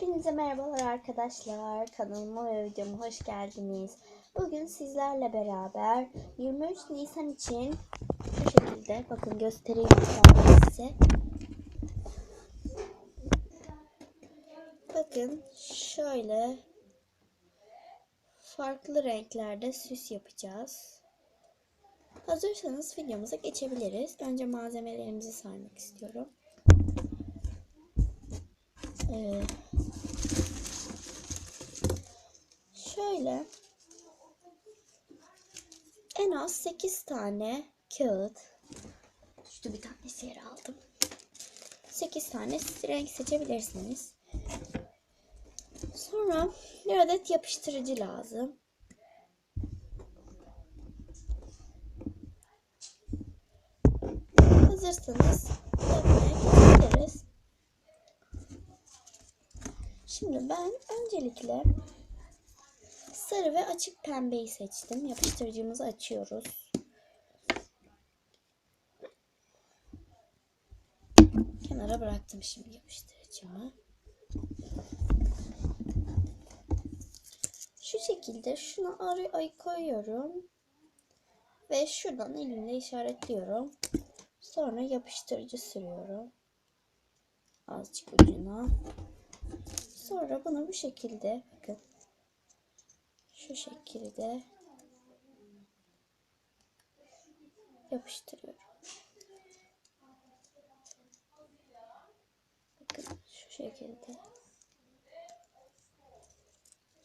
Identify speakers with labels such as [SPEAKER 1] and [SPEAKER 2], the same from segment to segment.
[SPEAKER 1] Hepinize merhabalar arkadaşlar. Kanalıma ve videoma hoş geldiniz. Bugün sizlerle beraber 23 Nisan için bu şekilde bakın göstereyim size. Bakın şöyle farklı renklerde süs yapacağız. Hazırsanız videomuza geçebiliriz. Önce malzemelerimizi saymak istiyorum. Ee, şöyle en az 8 tane kağıt düştü bir tanesi yere aldım. 8 tane renk seçebilirsiniz. Sonra bir adet yapıştırıcı lazım. Hazırsanız yapmaya geçebiliriz. Şimdi ben öncelikle sarı ve açık pembeyi seçtim. Yapıştırıcımızı açıyoruz. Kenara bıraktım şimdi yapıştırıcımı. Şu şekilde şunu araya ay koyuyorum. Ve şuradan elimle işaretliyorum. Sonra yapıştırıcı sürüyorum. Azıcık ucuna. Sonra bunu bu şekilde bakın. Şu şekilde yapıştırıyorum. Bakın şu şekilde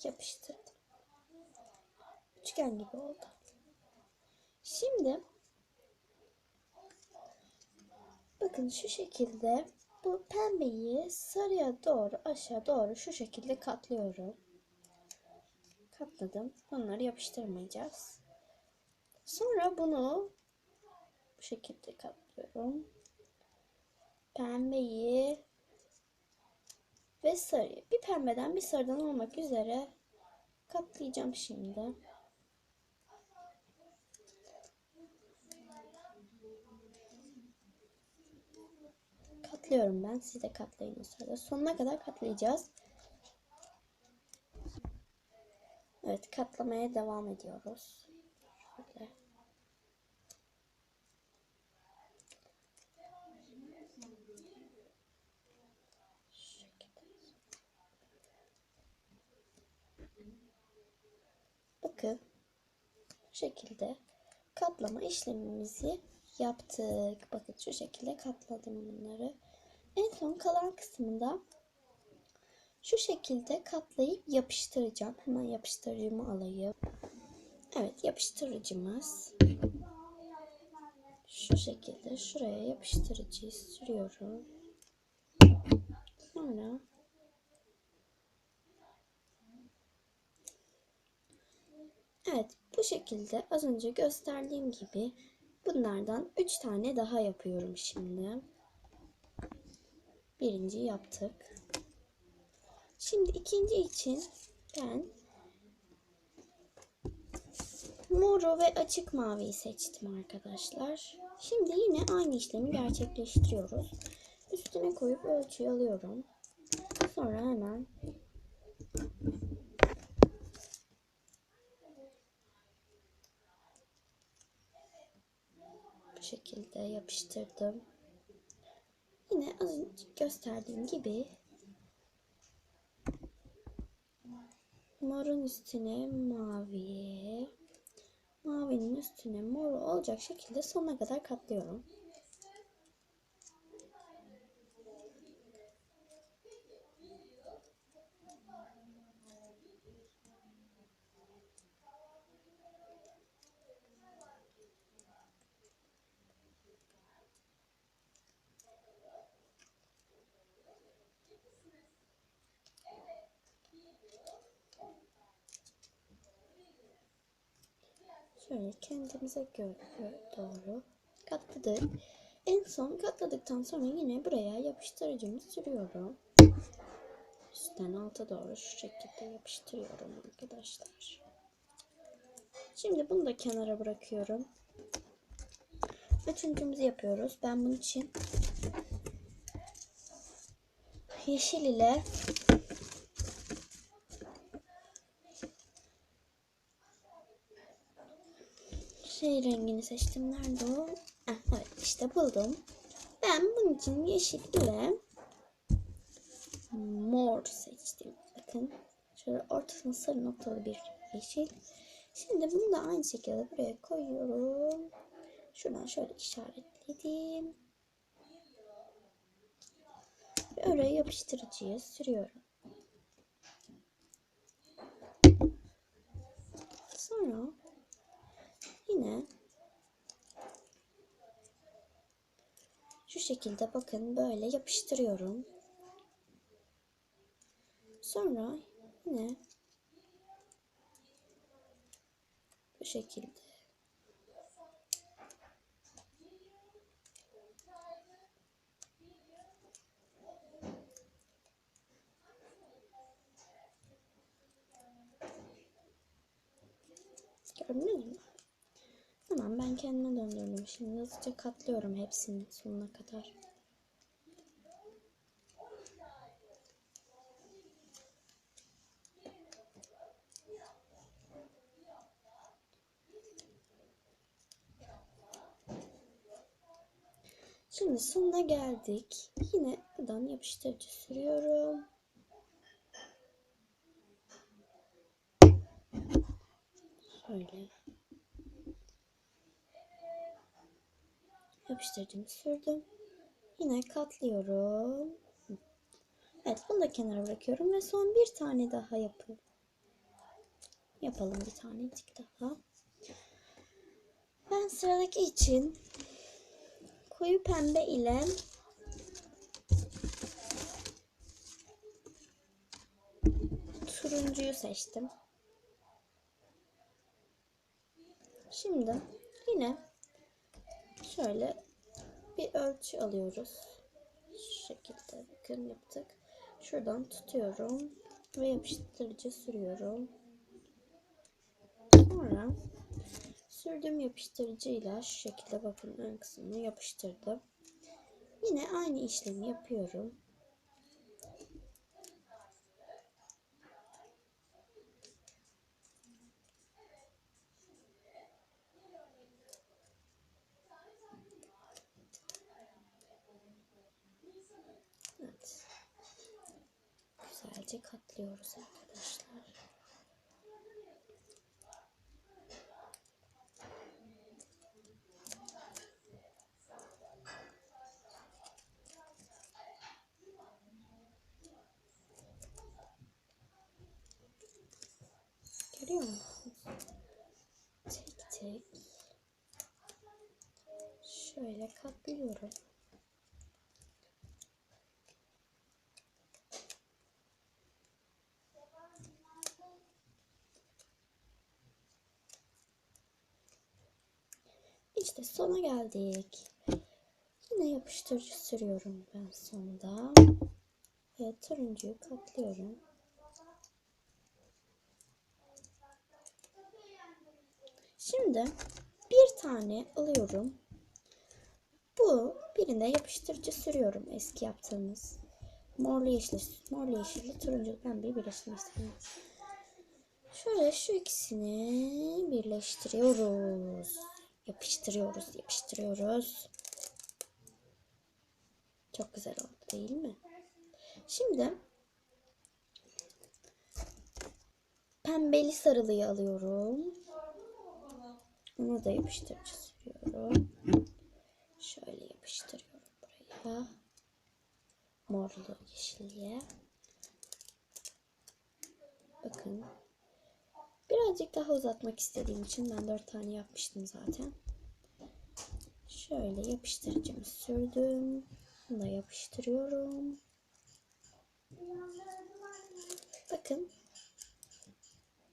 [SPEAKER 1] yapıştırdım. Üçgen gibi oldu. Şimdi bakın şu şekilde bu pembeyi sarıya doğru aşağı doğru şu şekilde katlıyorum. Katladım. Bunları yapıştırmayacağız. Sonra bunu bu şekilde katlıyorum. Pembeyi ve sarıyı. Bir pembeden bir sarıdan olmak üzere katlayacağım şimdi. Katlıyorum ben. Siz de katlayın o sırada. Sonuna kadar katlayacağız. Evet katlamaya devam ediyoruz. Şöyle. Bakın bu şekilde katlama işlemimizi yaptık. Bakın şu şekilde katladım bunları. En son kalan kısmında şu şekilde katlayıp yapıştıracağım. Hemen yapıştırıcımı alayım. Evet yapıştırıcımız. Şu şekilde şuraya yapıştırıcıyı sürüyorum. Sonra Evet bu şekilde az önce gösterdiğim gibi bunlardan 3 tane daha yapıyorum şimdi. Birinci yaptık. Şimdi ikinci için ben moru ve açık maviyi seçtim arkadaşlar. Şimdi yine aynı işlemi gerçekleştiriyoruz. Üstüne koyup ölçüyü alıyorum. Sonra hemen bu şekilde yapıştırdım. Yine az önce gösterdiğim gibi morun üstüne mavi, mavinin üstüne mor olacak şekilde sonuna kadar katlıyorum. Şöyle kendimize göre doğru katladık. En son katladıktan sonra yine buraya yapıştırıcımı sürüyorum. Üstten alta doğru şu şekilde yapıştırıyorum arkadaşlar. Şimdi bunu da kenara bırakıyorum. Üçüncümüzü yapıyoruz. Ben bunun için yeşil ile şey rengini seçtim. Nerede o? Ah, evet işte buldum. Ben bunun için yeşil ile mor seçtim. Bakın şöyle ortasına sarı noktalı bir yeşil. Şimdi bunu da aynı şekilde buraya koyuyorum. Şuradan şöyle işaretledim. Ve oraya yapıştırıcıya sürüyorum. Sonra yine şu şekilde bakın böyle yapıştırıyorum. Sonra yine bu şekilde Gördünüz mü? Tamam ben kendime döndürdüm. Şimdi hızlıca katlıyorum hepsini sonuna kadar. Şimdi sonuna geldik. Yine buradan yapıştırıcı sürüyorum. Şöyle. Yapıştırıcımı sürdüm. Yine katlıyorum. Evet bunu da kenara bırakıyorum ve son bir tane daha yapıyorum. Yapalım bir tanecik daha. Ben sıradaki için koyu pembe ile turuncuyu seçtim. Şimdi yine şöyle bir ölçü alıyoruz. Şu şekilde bakın yaptık. Şuradan tutuyorum ve yapıştırıcı sürüyorum. Sonra sürdüğüm yapıştırıcıyla şu şekilde bakın ön kısmını yapıştırdım. Yine aynı işlemi yapıyorum. Evet. Güzelce katlıyoruz arkadaşlar. Görüyor musunuz? Tek tek şöyle katlıyorum. İşte sona geldik. Yine yapıştırıcı sürüyorum ben sonda. Ve turuncuyu katlıyorum. Şimdi bir tane alıyorum. Bu birine yapıştırıcı sürüyorum eski yaptığımız. Morlu yeşil, morlu yeşilli turuncu pembeyi birleştirmek istedim. Şöyle şu ikisini birleştiriyoruz. Yapıştırıyoruz, yapıştırıyoruz. Çok güzel oldu değil mi? Şimdi pembeli sarılıyı alıyorum. Onu da yapıştırıcı. Şöyle yapıştırıyorum buraya. Morlu yeşilliğe. Bakın. Birazcık daha uzatmak istediğim için ben dört tane yapmıştım zaten. Şöyle yapıştırıcımı sürdüm. Bunu da yapıştırıyorum. Bakın.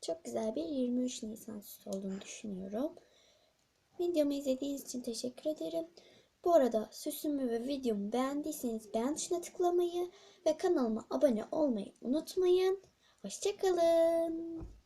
[SPEAKER 1] Çok güzel bir 23 Nisan süsü olduğunu düşünüyorum. Videomu izlediğiniz için teşekkür ederim. Bu arada süsümü ve videomu beğendiyseniz beğen tuşuna tıklamayı ve kanalıma abone olmayı unutmayın. Hoşçakalın.